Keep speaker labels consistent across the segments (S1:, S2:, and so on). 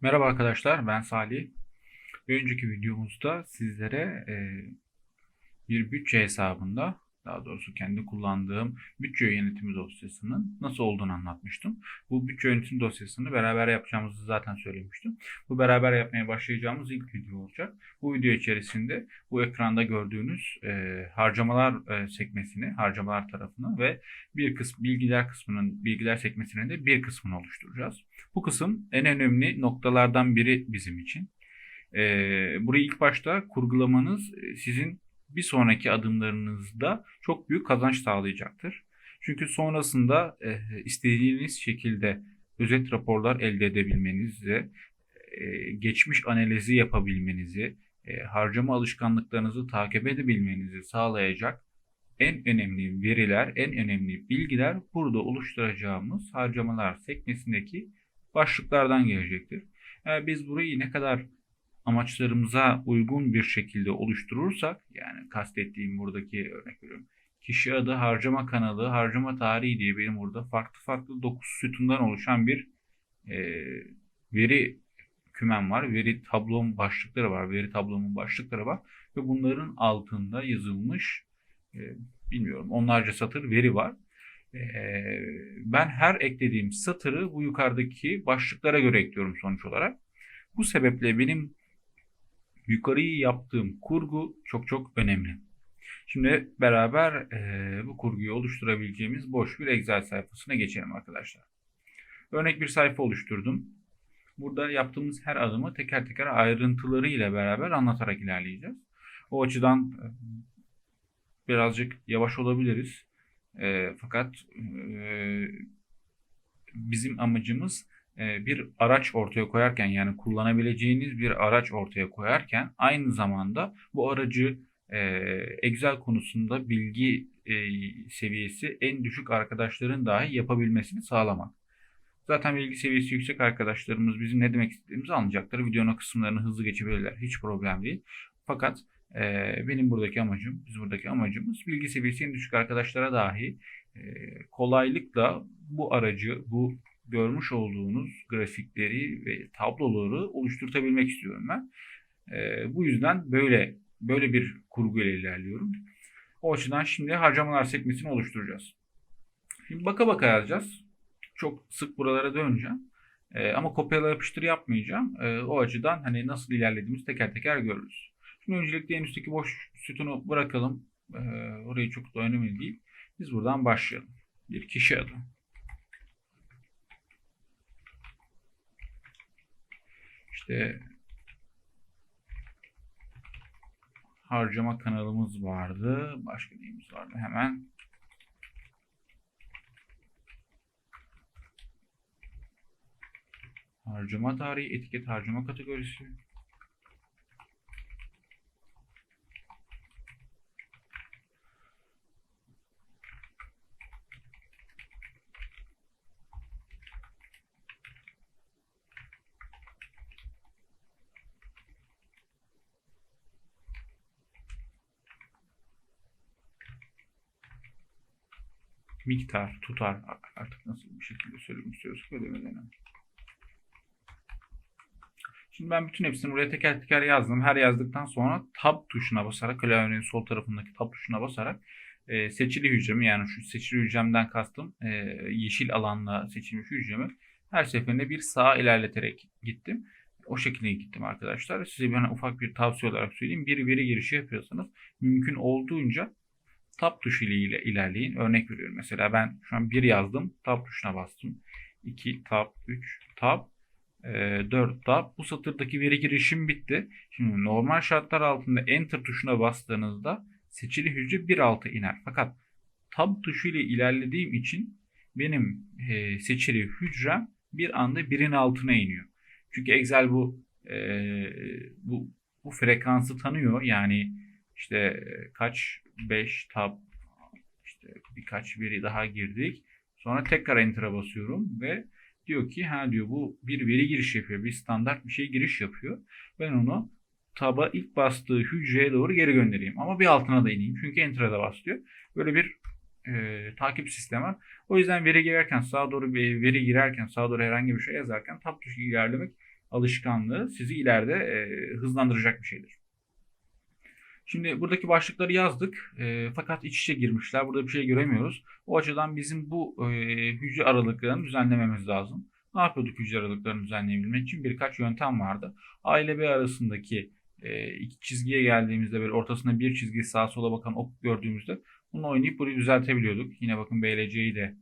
S1: Merhaba arkadaşlar, ben Salih. Bir önceki videomuzda sizlere bir bütçe hesabında, daha doğrusu kendi kullandığım bütçe yönetimi dosyasının nasıl olduğunu anlatmıştım. Bu bütçe yönetim dosyasını beraber yapacağımızı zaten söylemiştim. Bu beraber yapmaya başlayacağımız ilk video olacak. Bu video içerisinde bu ekranda gördüğünüz e, harcamalar e, sekmesini, harcamalar tarafını ve bir kısım bilgiler kısmının, bilgiler sekmesinin de bir kısmını oluşturacağız. Bu kısım en önemli noktalardan biri bizim için. Ee, burayı ilk başta kurgulamanız e, sizin bir sonraki adımlarınızda çok büyük kazanç sağlayacaktır. Çünkü sonrasında e, istediğiniz şekilde özet raporlar elde edebilmenizi, e, geçmiş analizi yapabilmenizi, e, harcama alışkanlıklarınızı takip edebilmenizi sağlayacak en önemli veriler, en önemli bilgiler burada oluşturacağımız harcamalar sekmesindeki başlıklardan gelecektir. Yani biz burayı ne kadar amaçlarımıza uygun bir şekilde oluşturursak, yani kastettiğim buradaki örnek veriyorum. Kişi adı, harcama kanalı, harcama tarihi diye benim burada farklı farklı 9 sütundan oluşan bir e, veri kümem var. Veri tablom başlıkları var. Veri tablomun başlıkları var. Ve bunların altında yazılmış e, bilmiyorum onlarca satır veri var. E, ben her eklediğim satırı bu yukarıdaki başlıklara göre ekliyorum sonuç olarak. Bu sebeple benim yukarıyı yaptığım kurgu çok çok önemli. Şimdi beraber e, bu kurguyu oluşturabileceğimiz boş bir Excel sayfasına geçelim arkadaşlar. Örnek bir sayfa oluşturdum. Burada yaptığımız her adımı teker teker ayrıntılarıyla beraber anlatarak ilerleyeceğiz. O açıdan e, birazcık yavaş olabiliriz. E, fakat e, bizim amacımız bir araç ortaya koyarken yani kullanabileceğiniz bir araç ortaya koyarken aynı zamanda bu aracı e, Excel konusunda bilgi e, seviyesi en düşük arkadaşların dahi yapabilmesini sağlamak. Zaten bilgi seviyesi yüksek arkadaşlarımız bizim ne demek istediğimizi anlayacaktır. Videonun kısımlarını hızlı geçebilirler. Hiç problem değil. Fakat e, benim buradaki amacım, biz buradaki amacımız bilgi seviyesi en düşük arkadaşlara dahi e, kolaylıkla bu aracı, bu görmüş olduğunuz grafikleri ve tabloları oluşturtabilmek istiyorum ben. E, bu yüzden böyle böyle bir kurgu ile ilerliyorum. O açıdan şimdi harcamalar sekmesini oluşturacağız. Şimdi baka baka yazacağız. Çok sık buralara döneceğim. E, ama kopyala yapıştır yapmayacağım. E, o açıdan hani nasıl ilerlediğimizi teker teker görürüz. Şimdi öncelikle en üstteki boş sütunu bırakalım. E, orayı çok da önemli değil. Biz buradan başlayalım. Bir kişi adı. İşte harcama kanalımız vardı. Başka neyimiz vardı? Hemen harcama tarihi, etiket harcama kategorisi. Miktar, tutar artık nasıl bir şekilde söylemek istiyorsak ödemelerini. Şimdi ben bütün hepsini buraya teker teker yazdım. Her yazdıktan sonra tab tuşuna basarak klavyenin sol tarafındaki tab tuşuna basarak e, seçili hücremi yani şu seçili hücremden kastım e, yeşil alanla seçilmiş hücremi her seferinde bir sağa ilerleterek gittim. O şekilde gittim arkadaşlar. Size bir ufak bir tavsiye olarak söyleyeyim. Bir veri girişi yapıyorsanız mümkün olduğunca tab tuşu ile ilerleyin. Örnek veriyorum. Mesela ben şu an 1 yazdım. Tab tuşuna bastım. 2 tab, 3 tab, 4 e, tab. Bu satırdaki veri girişim bitti. Şimdi normal şartlar altında enter tuşuna bastığınızda seçili hücre 1.6 iner. Fakat tab tuşu ile ilerlediğim için benim e, seçili hücrem bir anda birin altına iniyor. Çünkü Excel bu e, bu bu frekansı tanıyor. Yani işte kaç 5 tab işte birkaç veri daha girdik. Sonra tekrar enter'a basıyorum ve diyor ki ha diyor bu bir veri giriş yapıyor. Bir standart bir şey giriş yapıyor. Ben onu taba ilk bastığı hücreye doğru geri göndereyim. Ama bir altına da ineyim. Çünkü enter'a da basıyor. Böyle bir e, takip sistemi var. O yüzden veri girerken sağa doğru bir veri girerken sağa doğru herhangi bir şey yazarken tab tuşu ilerlemek alışkanlığı sizi ileride e, hızlandıracak bir şeydir. Şimdi buradaki başlıkları yazdık e, fakat iç içe girmişler. Burada bir şey göremiyoruz. O açıdan bizim bu e, hücre aralıklarını düzenlememiz lazım. Ne yapıyorduk hücre aralıklarını düzenleyebilmek için? Birkaç yöntem vardı. A ile B arasındaki e, iki çizgiye geldiğimizde böyle ortasında bir çizgi sağa sola bakan ok gördüğümüzde bunu oynayıp burayı düzeltebiliyorduk. Yine bakın B ile C'yi de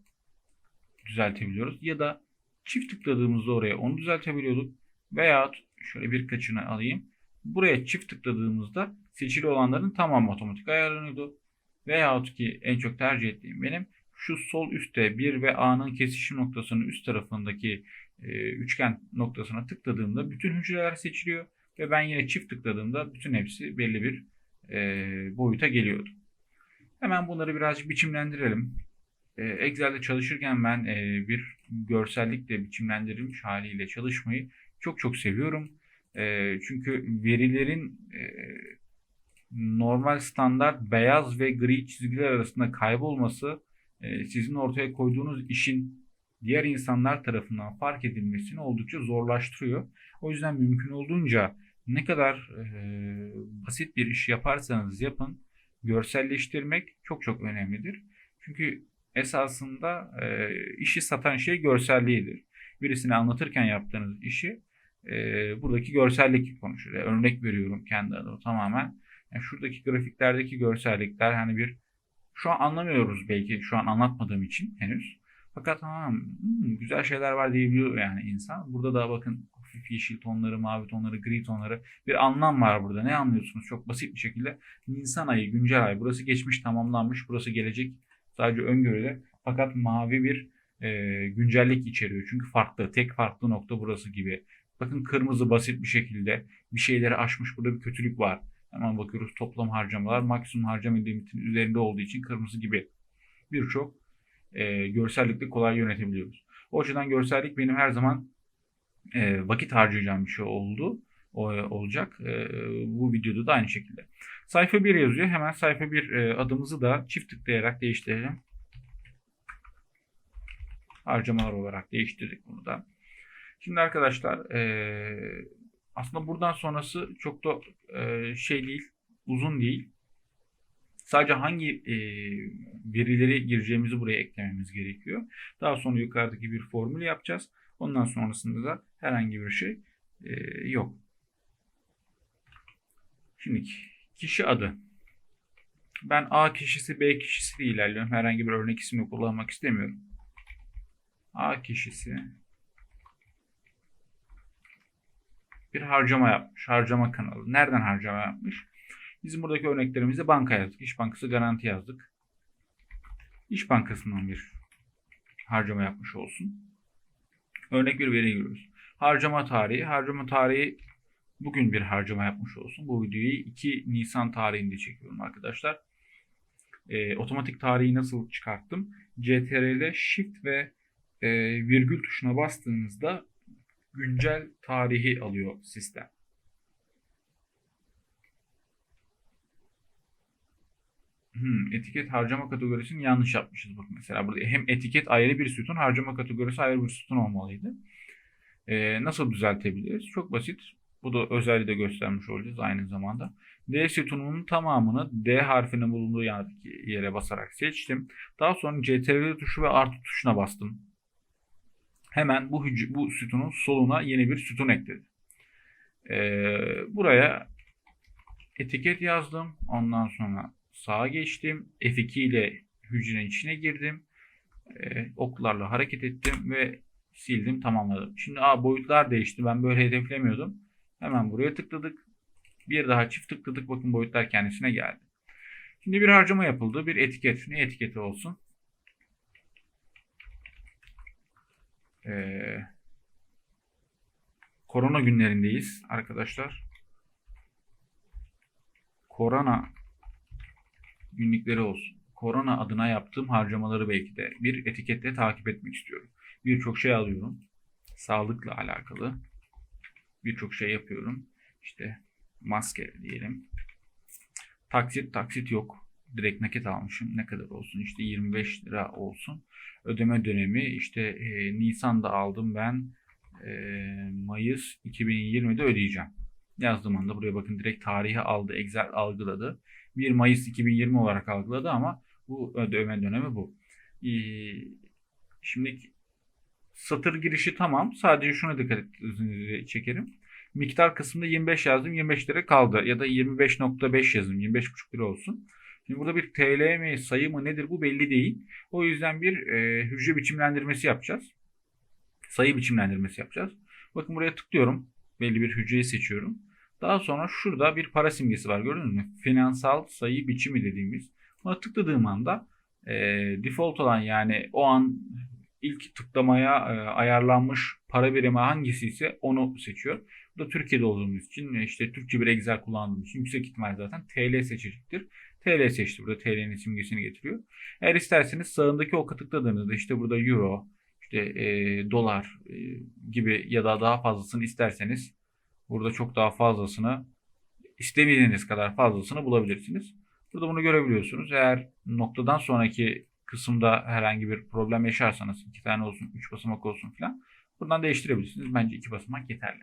S1: düzeltebiliyoruz. Ya da çift tıkladığımızda oraya onu düzeltebiliyorduk. Veya şöyle birkaçını alayım. Buraya çift tıkladığımızda seçili olanların tamamı otomatik ayarlanıyordu. Veyahut ki en çok tercih ettiğim benim şu sol üstte 1 ve A'nın kesişim noktasının üst tarafındaki e, üçgen noktasına tıkladığımda bütün hücreler seçiliyor. Ve ben yine çift tıkladığımda bütün hepsi belli bir e, boyuta geliyordu. Hemen bunları birazcık biçimlendirelim. E, Excel'de çalışırken ben e, bir görsellikle biçimlendirilmiş haliyle çalışmayı çok çok seviyorum. E, çünkü verilerin e, normal standart beyaz ve gri çizgiler arasında kaybolması e, sizin ortaya koyduğunuz işin diğer insanlar tarafından fark edilmesini oldukça zorlaştırıyor. O yüzden mümkün olduğunca ne kadar e, basit bir iş yaparsanız yapın, görselleştirmek çok çok önemlidir. Çünkü esasında e, işi satan şey görselliğidir. Birisine anlatırken yaptığınız işi e, buradaki görsellik konuşur. Yani örnek veriyorum kendi adıma tamamen. Yani şuradaki grafiklerdeki görsellikler hani bir şu an anlamıyoruz belki şu an anlatmadığım için henüz. Fakat hmm, güzel şeyler var diyebiliyor yani insan. Burada da bakın hafif yeşil tonları, mavi tonları, gri tonları bir anlam var burada. Ne anlıyorsunuz? Çok basit bir şekilde Nisan ayı, güncel ay. Burası geçmiş, tamamlanmış. Burası gelecek. Sadece öngörüde. Fakat mavi bir e, güncellik içeriyor. Çünkü farklı. Tek farklı nokta burası gibi. Bakın kırmızı basit bir şekilde bir şeyleri aşmış. Burada bir kötülük var. Hemen bakıyoruz toplam harcamalar maksimum harcama limitin üzerinde olduğu için kırmızı gibi birçok e, görsellikle kolay yönetebiliyoruz. O açıdan görsellik benim her zaman e, vakit harcayacağım bir şey oldu. Olacak. E, bu videoda da aynı şekilde. Sayfa 1 yazıyor. Hemen sayfa 1 e, adımızı da çift tıklayarak değiştirelim. Harcamalar olarak değiştirdik bunu da. Şimdi arkadaşlar e, aslında buradan sonrası çok da e, şey değil, uzun değil. Sadece hangi e, verileri gireceğimizi buraya eklememiz gerekiyor. Daha sonra yukarıdaki bir formül yapacağız. Ondan sonrasında da herhangi bir şey e, yok. Şimdi kişi adı. Ben A kişisi B kişisi diye ilerliyorum. Herhangi bir örnek ismi kullanmak istemiyorum. A kişisi bir harcama yapmış. Harcama kanalı. Nereden harcama yapmış? Bizim buradaki örneklerimizde banka yazdık. İş Bankası garanti yazdık. İş Bankası'ndan bir harcama yapmış olsun. Örnek bir veri giriyoruz. Harcama tarihi. Harcama tarihi bugün bir harcama yapmış olsun. Bu videoyu 2 Nisan tarihinde çekiyorum arkadaşlar. E, otomatik tarihi nasıl çıkarttım? CTRL Shift ve e, virgül tuşuna bastığınızda güncel tarihi alıyor sistem. Hmm, etiket harcama kategorisini yanlış yapmışız. Bak mesela burada hem etiket ayrı bir sütun, harcama kategorisi ayrı bir sütun olmalıydı. Ee, nasıl düzeltebiliriz? Çok basit. Bu da özelliği de göstermiş olacağız aynı zamanda. D sütununun tamamını D harfinin bulunduğu yere basarak seçtim. Daha sonra CTRL tuşu ve artı tuşuna bastım. Hemen bu, bu sütunun soluna yeni bir sütun ekledi. Ee, buraya etiket yazdım. Ondan sonra sağa geçtim. F2 ile hücrenin içine girdim. Ee, oklarla hareket ettim ve sildim tamamladım. Şimdi a, boyutlar değişti. Ben böyle hedeflemiyordum. Hemen buraya tıkladık. Bir daha çift tıkladık. Bakın boyutlar kendisine geldi. Şimdi bir harcama yapıldı. Bir etiket. Ne etiketi olsun? Ee, korona günlerindeyiz arkadaşlar. Korona günlükleri olsun. Korona adına yaptığım harcamaları belki de bir etiketle takip etmek istiyorum. Birçok şey alıyorum. Sağlıkla alakalı. Birçok şey yapıyorum. İşte maske diyelim. Taksit taksit yok. Direkt nakit almışım. Ne kadar olsun? İşte 25 lira olsun. Ödeme dönemi işte e, Nisan'da aldım ben. e, Mayıs 2020'de ödeyeceğim. Yazdığım anda buraya bakın direkt tarihi aldı. Excel algıladı. 1 Mayıs 2020 olarak algıladı ama bu ödeme dönemi bu. Ee, şimdi satır girişi tamam. Sadece şuna dikkat et, çekerim. Miktar kısmında 25 yazdım. 25 lira kaldı. Ya da 25.5 yazdım. 25.5 lira olsun. Şimdi burada bir TL mi sayı mı nedir bu belli değil. O yüzden bir e, hücre biçimlendirmesi yapacağız. Sayı biçimlendirmesi yapacağız. Bakın buraya tıklıyorum. Belli bir hücreyi seçiyorum. Daha sonra şurada bir para simgesi var gördünüz mü? Finansal sayı biçimi dediğimiz. Buna tıkladığım anda e, default olan yani o an ilk tıklamaya e, ayarlanmış para birimi hangisi ise onu seçiyor. Bu da Türkiye'de olduğumuz için e, işte Türkçe bir Excel kullandığımız için yüksek ihtimal zaten TL seçecektir. TL seçti. Burada TL'nin simgesini getiriyor. Eğer isterseniz sağındaki oka tıkladığınızda işte burada Euro, işte e, dolar e, gibi ya da daha fazlasını isterseniz burada çok daha fazlasını istemediğiniz kadar fazlasını bulabilirsiniz. Burada bunu görebiliyorsunuz. Eğer noktadan sonraki kısımda herhangi bir problem yaşarsanız iki tane olsun, üç basamak olsun falan buradan değiştirebilirsiniz. Bence iki basamak yeterli.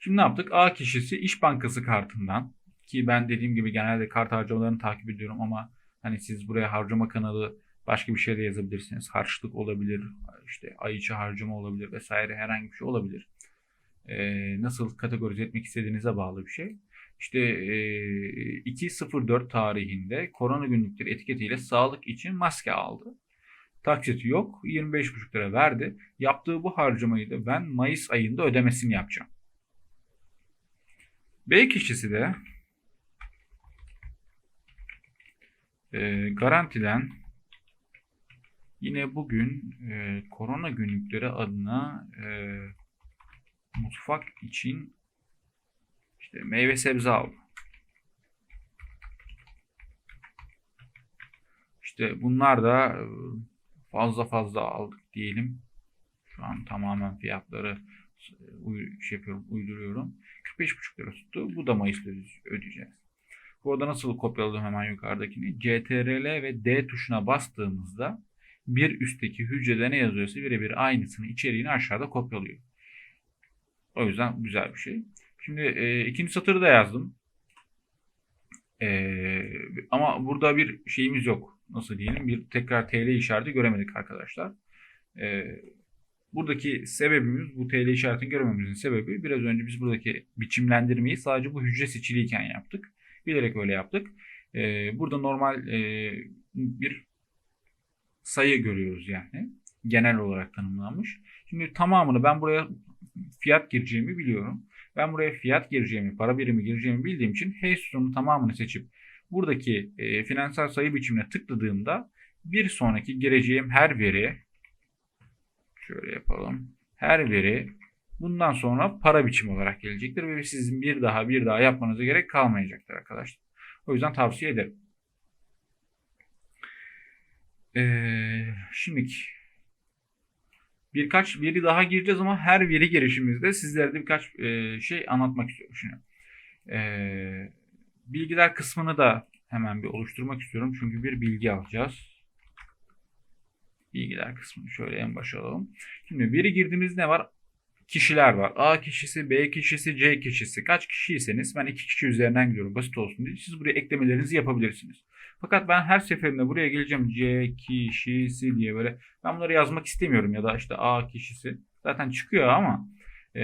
S1: Şimdi ne yaptık? A kişisi İş Bankası kartından ki ben dediğim gibi genelde kart harcamalarını takip ediyorum ama hani siz buraya harcama kanalı başka bir şey de yazabilirsiniz. Harçlık olabilir, işte ay içi harcama olabilir vesaire herhangi bir şey olabilir. Ee, nasıl kategorize etmek istediğinize bağlı bir şey. İşte e, 2.04 tarihinde korona günlükleri etiketiyle sağlık için maske aldı. Taksiti yok. 25,5 lira verdi. Yaptığı bu harcamayı da ben Mayıs ayında ödemesini yapacağım. B kişisi de e, garantiden yine bugün e, korona günlükleri adına e, mutfak için işte meyve sebze aldı. İşte bunlar da e, fazla fazla aldık diyelim. Şu an tamamen fiyatları e, şey yapıyorum, uyduruyorum. 45,5 lira tuttu. Bu da Mayıs'ta ödeyeceğiz. Bu arada nasıl kopyaladım hemen yukarıdakini? CTRL ve D tuşuna bastığımızda bir üstteki hücrede ne yazıyorsa birebir aynısını içeriğini aşağıda kopyalıyor. O yüzden güzel bir şey. Şimdi e, ikinci satırı da yazdım. E, ama burada bir şeyimiz yok. Nasıl diyelim? Bir tekrar TL işareti göremedik arkadaşlar. E, buradaki sebebimiz bu TL işaretini görememizin sebebi biraz önce biz buradaki biçimlendirmeyi sadece bu hücre seçiliyken yaptık. Bilerek öyle yaptık. E, burada normal e, bir sayı görüyoruz yani. Genel olarak tanımlanmış. Şimdi tamamını ben buraya fiyat gireceğimi biliyorum. Ben buraya fiyat gireceğimi, para birimi gireceğimi bildiğim için H sütunun tamamını seçip buradaki e, finansal sayı biçimine tıkladığımda bir sonraki gireceğim her veri şöyle yapalım. Her veri bundan sonra para biçimi olarak gelecektir ve sizin bir daha bir daha yapmanıza gerek kalmayacaktır arkadaşlar. O yüzden tavsiye ederim. Ee, şimdiki birkaç veri daha gireceğiz ama her veri girişimizde sizlere de birkaç e, şey anlatmak istiyorum. Şimdi, e, bilgiler kısmını da hemen bir oluşturmak istiyorum. Çünkü bir bilgi alacağız. Bilgiler kısmını şöyle en başa alalım. Şimdi veri girdiğimiz ne var? Kişiler var. A kişisi, B kişisi, C kişisi. Kaç kişiyseniz ben iki kişi üzerinden gidiyorum. Basit olsun diye. Siz buraya eklemelerinizi yapabilirsiniz. Fakat ben her seferinde buraya geleceğim C kişisi diye böyle ben bunları yazmak istemiyorum ya da işte A kişisi zaten çıkıyor ama e,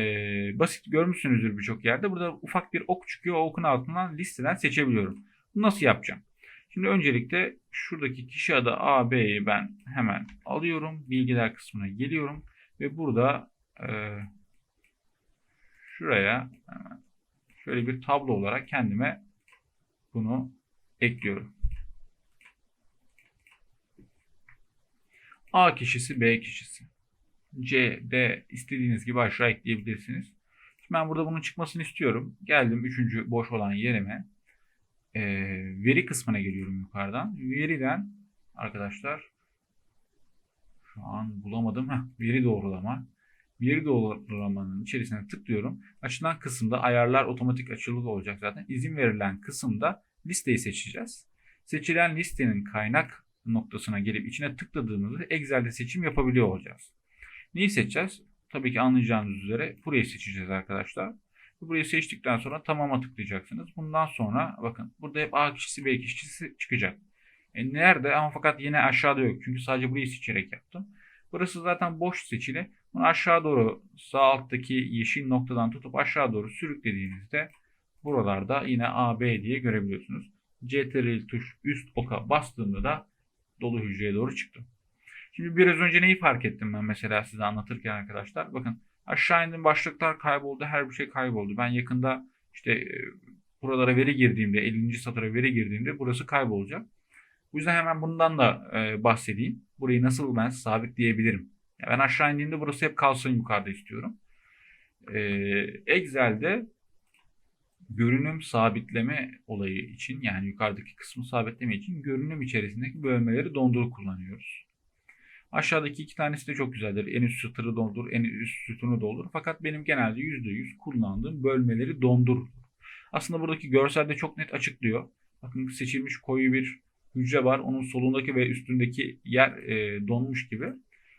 S1: basit görmüşsünüzdür birçok yerde. Burada ufak bir ok çıkıyor. O okun altından listeden seçebiliyorum. Bunu nasıl yapacağım? Şimdi öncelikle şuradaki kişi adı A, B'yi ben hemen alıyorum. Bilgiler kısmına geliyorum ve burada e, şuraya şöyle bir tablo olarak kendime bunu ekliyorum. A kişisi, B kişisi. C, D istediğiniz gibi aşağı ekleyebilirsiniz. Şimdi ben burada bunun çıkmasını istiyorum. Geldim üçüncü boş olan yerime. Ee, veri kısmına geliyorum yukarıdan. Veriden arkadaşlar şu an bulamadım. Heh, veri doğrulama. Veri doğrulamanın içerisine tıklıyorum. Açılan kısımda ayarlar otomatik açılı olacak zaten. İzin verilen kısımda listeyi seçeceğiz. Seçilen listenin kaynak noktasına gelip içine tıkladığımızda Excel'de seçim yapabiliyor olacağız. Neyi seçeceğiz? tabii ki anlayacağınız üzere burayı seçeceğiz arkadaşlar. Burayı seçtikten sonra tamama tıklayacaksınız. Bundan sonra bakın burada hep A kişisi B kişisi çıkacak. E nerede ama fakat yine aşağıda yok. Çünkü sadece burayı seçerek yaptım. Burası zaten boş seçili. Bunu aşağı doğru sağ alttaki yeşil noktadan tutup aşağı doğru sürüklediğinizde buralarda yine A, B diye görebiliyorsunuz. CTRL tuş üst oka bastığımda da dolu hücreye doğru çıktım. Şimdi biraz önce neyi fark ettim ben mesela size anlatırken arkadaşlar. Bakın aşağı indim başlıklar kayboldu her bir şey kayboldu. Ben yakında işte e, buralara veri girdiğimde 50. satıra veri girdiğimde burası kaybolacak. Bu yüzden hemen bundan da e, bahsedeyim. Burayı nasıl ben sabitleyebilirim? Ben aşağı indiğimde burası hep kalsın yukarıda istiyorum. E, Excel'de görünüm sabitleme olayı için yani yukarıdaki kısmı sabitleme için görünüm içerisindeki bölmeleri dondur kullanıyoruz. Aşağıdaki iki tanesi de çok güzeldir. En üst satırı doldur, en üst sütunu doldur. Fakat benim genelde %100 kullandığım bölmeleri dondur. Aslında buradaki görselde çok net açıklıyor. Bakın seçilmiş koyu bir hücre var. Onun solundaki ve üstündeki yer e, donmuş gibi.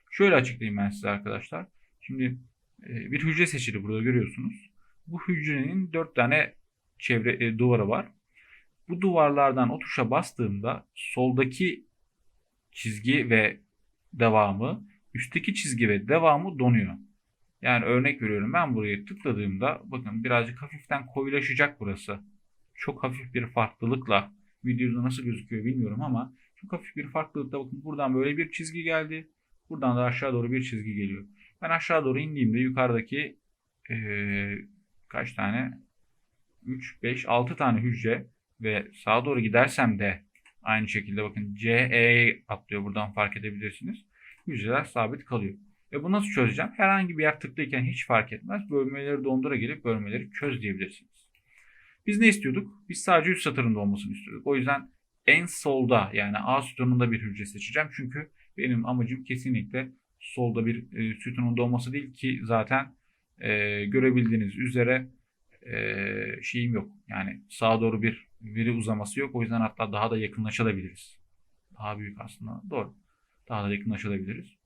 S1: Şöyle açıklayayım ben size arkadaşlar. Şimdi e, bir hücre seçili burada görüyorsunuz. Bu hücrenin dört tane çevre e, duvarı var. Bu duvarlardan o tuşa bastığımda soldaki çizgi ve devamı, üstteki çizgi ve devamı donuyor. Yani örnek veriyorum ben buraya tıkladığımda bakın birazcık hafiften koyulaşacak burası. Çok hafif bir farklılıkla videoda nasıl gözüküyor bilmiyorum ama çok hafif bir farklılıkla bakın buradan böyle bir çizgi geldi. Buradan da aşağı doğru bir çizgi geliyor. Ben aşağı doğru indiğimde yukarıdaki ee, kaç tane 3, 5, 6 tane hücre ve sağa doğru gidersem de aynı şekilde bakın CE atlıyor buradan fark edebilirsiniz. Hücreler sabit kalıyor. E bu nasıl çözeceğim? Herhangi bir yer tıklıyken hiç fark etmez. Bölmeleri dondura gelip bölmeleri çöz diyebilirsiniz. Biz ne istiyorduk? Biz sadece üst satırında olmasını istiyorduk. O yüzden en solda yani A sütununda bir hücre seçeceğim. Çünkü benim amacım kesinlikle solda bir e, sütununda olması değil ki zaten e, görebildiğiniz üzere e, şeyim yok. Yani sağa doğru bir veri uzaması yok. O yüzden hatta daha da yakınlaşabiliriz. Daha büyük aslında. Doğru. Daha da yakınlaşabiliriz.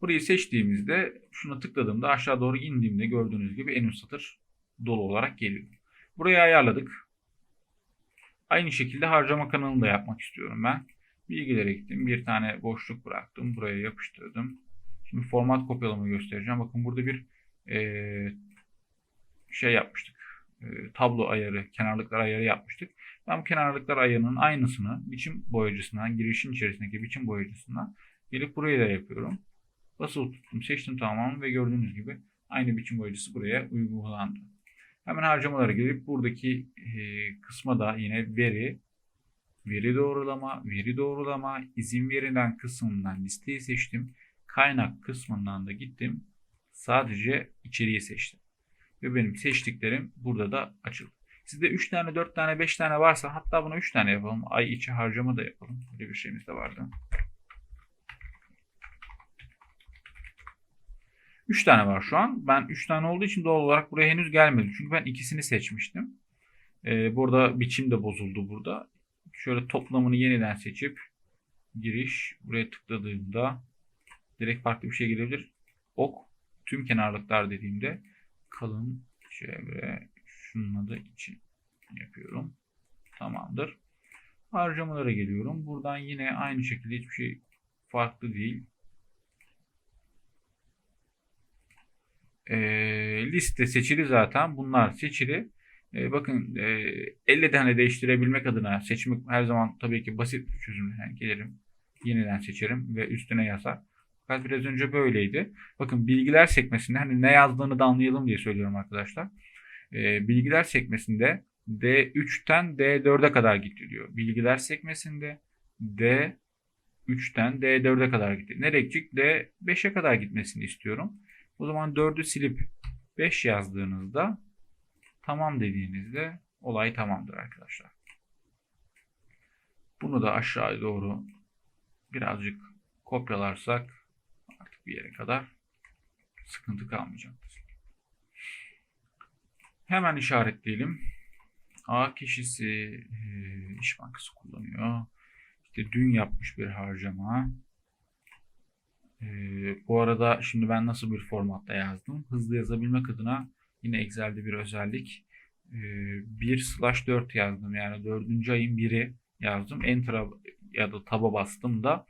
S1: Burayı seçtiğimizde şuna tıkladığımda aşağı doğru indiğimde gördüğünüz gibi en üst satır dolu olarak geliyor. Burayı ayarladık. Aynı şekilde harcama kanalını da yapmak istiyorum ben. Bilgilere gittim. Bir tane boşluk bıraktım. Buraya yapıştırdım. Şimdi format kopyalama göstereceğim. Bakın burada bir e, şey yapmıştık. E, tablo ayarı, kenarlıklar ayarı yapmıştık. Ben bu kenarlıklar ayarının aynısını biçim boyacısından, girişin içerisindeki biçim boyacısından gelip buraya da yapıyorum. Basılı tuttum, seçtim tamamını ve gördüğünüz gibi aynı biçim boyacısı buraya uygulandı. Hemen harcamalara gelip buradaki e, kısma da yine veri, veri doğrulama, veri doğrulama, izin verilen kısmından listeyi seçtim. Kaynak kısmından da gittim. Sadece içeriği seçtim. Ve benim seçtiklerim burada da açıldı. Sizde 3 tane, 4 tane, 5 tane varsa hatta buna 3 tane yapalım. Ay içi harcama da yapalım. Böyle bir şeyimiz de vardı. 3 tane var şu an. Ben 3 tane olduğu için doğal olarak buraya henüz gelmedi. Çünkü ben ikisini seçmiştim. Ee, burada biçim de bozuldu burada. Şöyle toplamını yeniden seçip giriş buraya tıkladığımda direkt farklı bir şey gelebilir. Ok tüm kenarlıklar dediğimde kalın çevre şunun adı için yapıyorum. Tamamdır. Harcamalara geliyorum. Buradan yine aynı şekilde hiçbir şey farklı değil. E, liste seçili zaten. Bunlar seçili. E, bakın e, elle tane değiştirebilmek adına seçmek her zaman tabii ki basit bir çözüm. Yani gelirim yeniden seçerim ve üstüne yazar. Fakat biraz önce böyleydi. Bakın bilgiler sekmesinde hani ne yazdığını da anlayalım diye söylüyorum arkadaşlar. E, bilgiler sekmesinde D3'ten D4'e kadar gitti diyor. Bilgiler sekmesinde D3'ten D4'e kadar gitti. Nereye gidecek? D5'e kadar gitmesini istiyorum. O zaman 4'ü silip 5 yazdığınızda tamam dediğinizde olay tamamdır arkadaşlar. Bunu da aşağı doğru birazcık kopyalarsak artık bir yere kadar sıkıntı kalmayacaktır. Hemen işaretleyelim. A kişisi e, İş Bankası kullanıyor. İşte dün yapmış bir harcama. Ee, bu arada şimdi ben nasıl bir formatta yazdım? Hızlı yazabilmek adına yine Excel'de bir özellik. Ee, 1 slash 4 yazdım. Yani 4. ayın 1'i yazdım. Enter'a ya da taba bastım da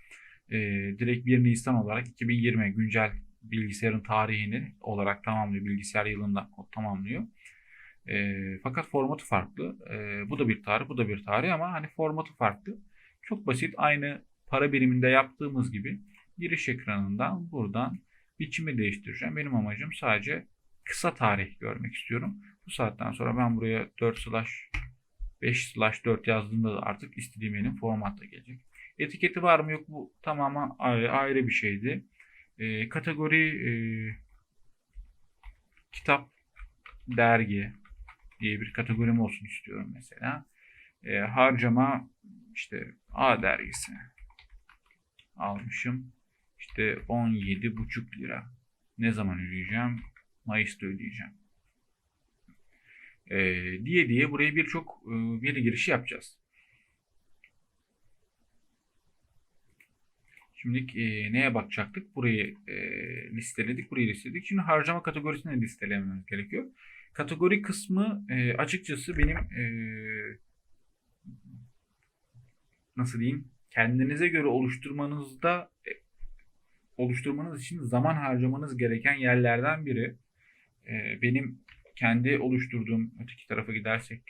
S1: e, direkt 1 Nisan olarak 2020 güncel bilgisayarın tarihini olarak tamamlıyor. Bilgisayar yılında tamamlıyor. E, fakat formatı farklı. E, bu da bir tarih, bu da bir tarih ama hani formatı farklı. Çok basit. Aynı para biriminde yaptığımız gibi giriş ekranından buradan biçimi değiştireceğim. Benim amacım sadece kısa tarih görmek istiyorum. Bu saatten sonra ben buraya 4 slash 5 slash 4 yazdığımda da artık istediğim benim formatta gelecek. Etiketi var mı yok bu tamamen ayrı, ayrı bir şeydi. E, kategori e, kitap, dergi diye bir kategorim olsun istiyorum mesela. E, harcama işte A dergisi almışım. İşte 17,5 lira. Ne zaman ödeyeceğim? Mayıs'ta ödeyeceğim. E, diye diye buraya birçok e, veri girişi yapacağız. Şimdi e, neye bakacaktık? Burayı e, listeledik, burayı listeledik. Şimdi harcama kategorisini listelememiz gerekiyor. Kategori kısmı e, açıkçası benim e, nasıl diyeyim? Kendinize göre oluşturmanızda e, oluşturmanız için zaman harcamanız gereken yerlerden biri. E, benim kendi oluşturduğum öteki tarafa gidersek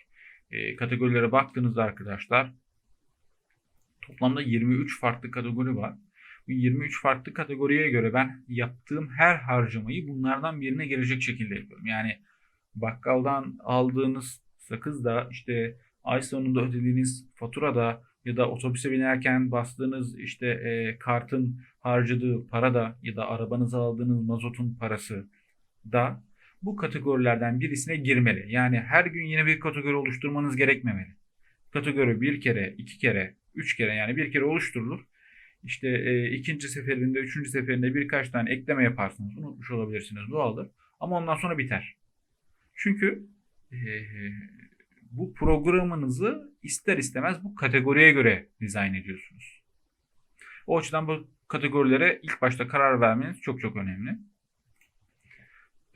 S1: e, kategorilere baktığınızda arkadaşlar toplamda 23 farklı kategori var. Bu 23 farklı kategoriye göre ben yaptığım her harcamayı bunlardan birine girecek şekilde yapıyorum. Yani bakkaldan aldığınız sakız da işte ay sonunda ödediğiniz fatura da ya da otobüse binerken bastığınız işte e, kartın harcadığı para da ya da arabanıza aldığınız mazotun parası da bu kategorilerden birisine girmeli. Yani her gün yine bir kategori oluşturmanız gerekmemeli. Kategori bir kere, iki kere, üç kere yani bir kere oluşturulur. İşte e, ikinci seferinde, üçüncü seferinde birkaç tane ekleme yaparsınız. Unutmuş olabilirsiniz doğaldır. Ama ondan sonra biter. Çünkü e, bu programınızı ister istemez bu kategoriye göre dizayn ediyorsunuz. O açıdan bu kategorilere ilk başta karar vermeniz çok çok önemli.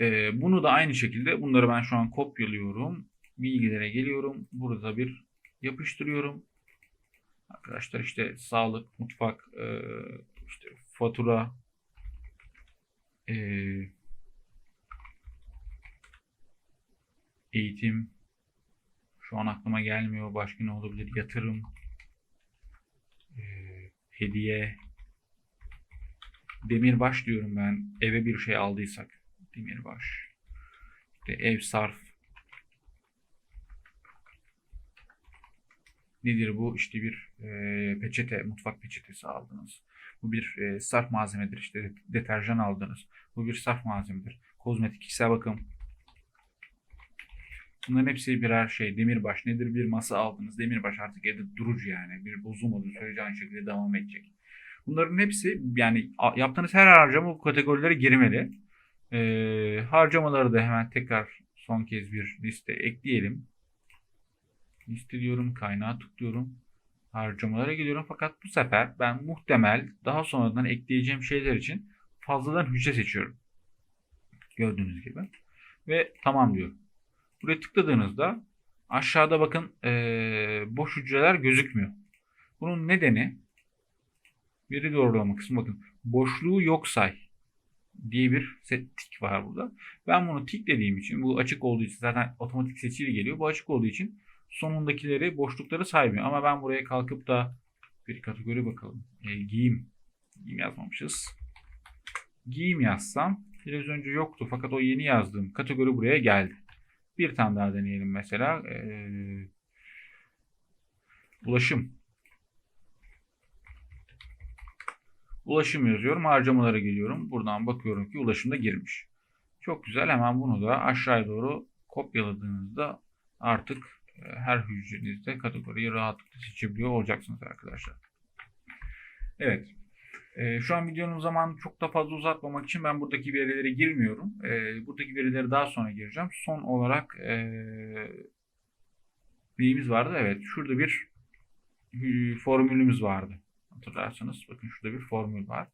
S1: E, bunu da aynı şekilde bunları ben şu an kopyalıyorum. Bilgilere geliyorum. Burada bir yapıştırıyorum. Arkadaşlar işte sağlık, mutfak, e, işte fatura, e, eğitim, şu an aklıma gelmiyor. Başka ne olabilir? Yatırım, e, hediye, demirbaş diyorum ben. Eve bir şey aldıysak demirbaş. İşte ev sarf, Nedir bu? İşte bir e, peçete, mutfak peçetesi aldınız. Bu bir e, sarf malzemedir. İşte deterjan aldınız. Bu bir sarf malzemedir. Kozmetik, kişisel bakım. Bunların hepsi birer şey. Demirbaş nedir? Bir masa aldınız. Demirbaş artık evde durucu yani. Bir bozulmadığı sürece aynı şekilde devam edecek. Bunların hepsi yani yaptığınız her harcama bu kategorilere girmeli. E, harcamaları da hemen tekrar son kez bir liste ekleyelim. Liste diyorum, kaynağı tıklıyorum. Harcamalara gidiyorum fakat bu sefer ben muhtemel daha sonradan ekleyeceğim şeyler için fazladan hücre seçiyorum. Gördüğünüz gibi. Ve tamam diyorum. Buraya tıkladığınızda aşağıda bakın ee, boş hücreler gözükmüyor. Bunun nedeni veri doğrulama kısmı bakın boşluğu yok say diye bir tik var burada. Ben bunu tiklediğim için bu açık olduğu için zaten otomatik seçili geliyor. Bu açık olduğu için sonundakileri boşlukları saymıyor. Ama ben buraya kalkıp da bir kategori bakalım. E, giyim. Giyim yazmamışız. Giyim yazsam önce yoktu fakat o yeni yazdığım kategori buraya geldi. Bir tane daha deneyelim mesela. Ee, ulaşım. Ulaşım yazıyorum. Harcamalara geliyorum. Buradan bakıyorum ki ulaşımda girmiş. Çok güzel. Hemen bunu da aşağıya doğru kopyaladığınızda artık her hücrenizde kategoriyi rahatlıkla seçebiliyor olacaksınız arkadaşlar. Evet. E, şu an videonun zamanı çok da fazla uzatmamak için ben buradaki verilere girmiyorum. E, buradaki verileri daha sonra gireceğim. Son olarak e, neyimiz vardı? Evet. Şurada bir formülümüz vardı. Hatırlarsanız bakın şurada bir formül var.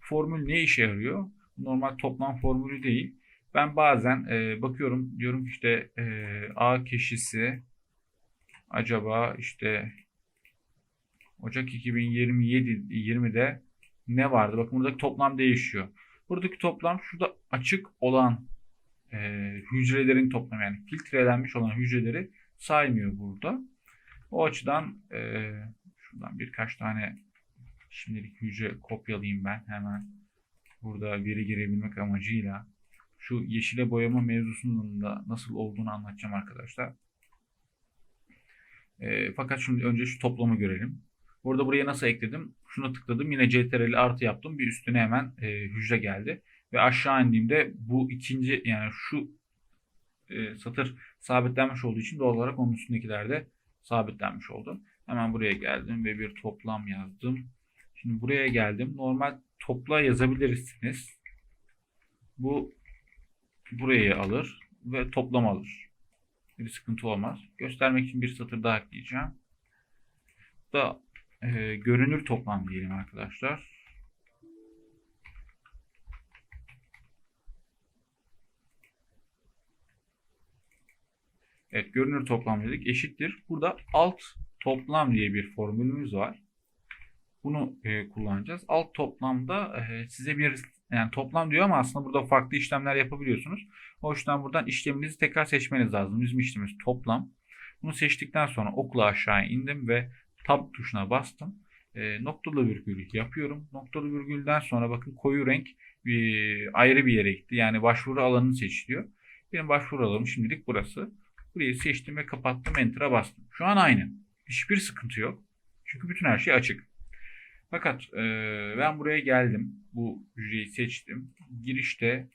S1: Formül ne işe yarıyor? Normal toplam formülü değil. Ben bazen e, bakıyorum diyorum işte e, A kişisi acaba işte Ocak 2027 20'de ne vardı? Bakın buradaki toplam değişiyor. Buradaki toplam şurada açık olan e, hücrelerin toplamı yani filtrelenmiş olan hücreleri saymıyor burada. O açıdan e, şuradan birkaç tane şimdilik hücre kopyalayayım ben hemen burada veri girebilmek amacıyla şu yeşile boyama mevzusunun da nasıl olduğunu anlatacağım arkadaşlar. E, fakat şimdi önce şu toplamı görelim. Burada buraya nasıl ekledim? Şuna tıkladım. Yine CTRL artı yaptım. Bir üstüne hemen e, hücre geldi. Ve aşağı indiğimde bu ikinci yani şu e, satır sabitlenmiş olduğu için doğal olarak onun üstündekiler de sabitlenmiş oldu. Hemen buraya geldim ve bir toplam yazdım. Şimdi buraya geldim. Normal topla yazabilirsiniz. Bu burayı alır ve toplam alır. Bir sıkıntı olmaz. Göstermek için bir satır daha ekleyeceğim. Da e, görünür toplam diyelim arkadaşlar. Evet görünür toplam dedik eşittir. Burada alt toplam diye bir formülümüz var. Bunu e, kullanacağız. Alt toplamda e, size bir yani toplam diyor ama aslında burada farklı işlemler yapabiliyorsunuz. O yüzden buradan işleminizi tekrar seçmeniz lazım. Bizim işlemimiz toplam. Bunu seçtikten sonra okla aşağı indim ve tab tuşuna bastım. E, noktalı virgül yapıyorum. Noktalı virgülden sonra bakın koyu renk bir, ayrı bir yere gitti. Yani başvuru alanını seçiliyor. Benim başvuru alanım şimdilik burası. Burayı seçtim ve kapattım. Enter'a bastım. Şu an aynı. Hiçbir sıkıntı yok. Çünkü bütün her şey açık. Fakat e, ben buraya geldim. Bu hücreyi seçtim. Girişte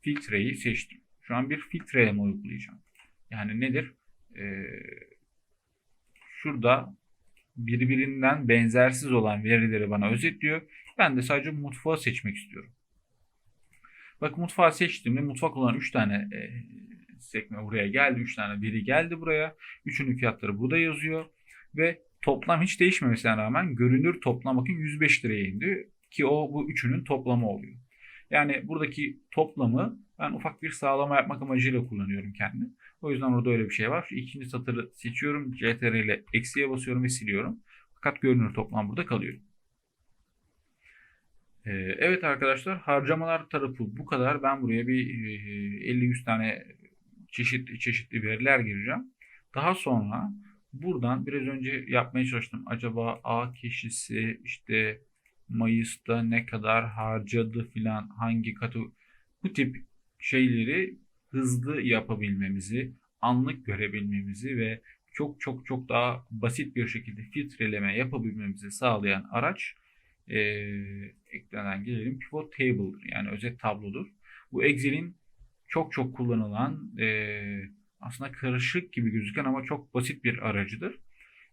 S1: filtreyi seçtim. Şu an bir filtreleme uygulayacağım. Yani nedir? E, şurada birbirinden benzersiz olan verileri bana özetliyor. Ben de sadece mutfağı seçmek istiyorum. Bak mutfağı seçtiğimde mutfak olan 3 tane e, sekme buraya geldi. 3 tane biri geldi buraya. Üçünün fiyatları burada yazıyor. Ve toplam hiç değişmemesine rağmen görünür toplam bakın 105 liraya indi. Ki o bu üçünün toplamı oluyor. Yani buradaki toplamı ben ufak bir sağlama yapmak amacıyla kullanıyorum kendi. O yüzden orada öyle bir şey var. Şu ikinci satırı seçiyorum. CTRL ile eksiye basıyorum ve siliyorum. Fakat görünür toplam burada kalıyor. Ee, evet arkadaşlar harcamalar tarafı bu kadar. Ben buraya bir 50-100 tane çeşitli çeşitli veriler gireceğim. Daha sonra buradan biraz önce yapmaya çalıştım. Acaba A kişisi işte Mayıs'ta ne kadar harcadı filan hangi katı bu tip şeyleri hızlı yapabilmemizi, anlık görebilmemizi ve çok çok çok daha basit bir şekilde filtreleme yapabilmemizi sağlayan araç e, eklenen gelelim pivot table'dır. Yani özet tablodur. Bu Excel'in çok çok kullanılan e, aslında karışık gibi gözüken ama çok basit bir aracıdır.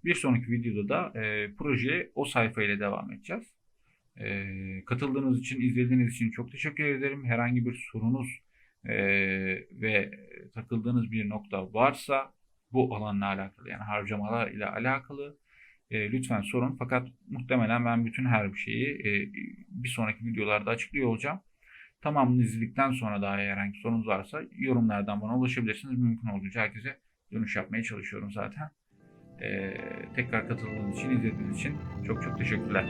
S1: Bir sonraki videoda da e, projeye o sayfa ile devam edeceğiz. E, katıldığınız için, izlediğiniz için çok teşekkür ederim. Herhangi bir sorunuz e, ve takıldığınız bir nokta varsa bu alanla alakalı yani harcamalar ile alakalı e, lütfen sorun. Fakat muhtemelen ben bütün her bir şeyi e, bir sonraki videolarda açıklıyor olacağım. Tamamını izledikten sonra daha herhangi sorunuz varsa yorumlardan bana ulaşabilirsiniz. Mümkün olduğunca herkese dönüş yapmaya çalışıyorum zaten. Ee, tekrar katıldığınız için, izlediğiniz için çok çok teşekkürler.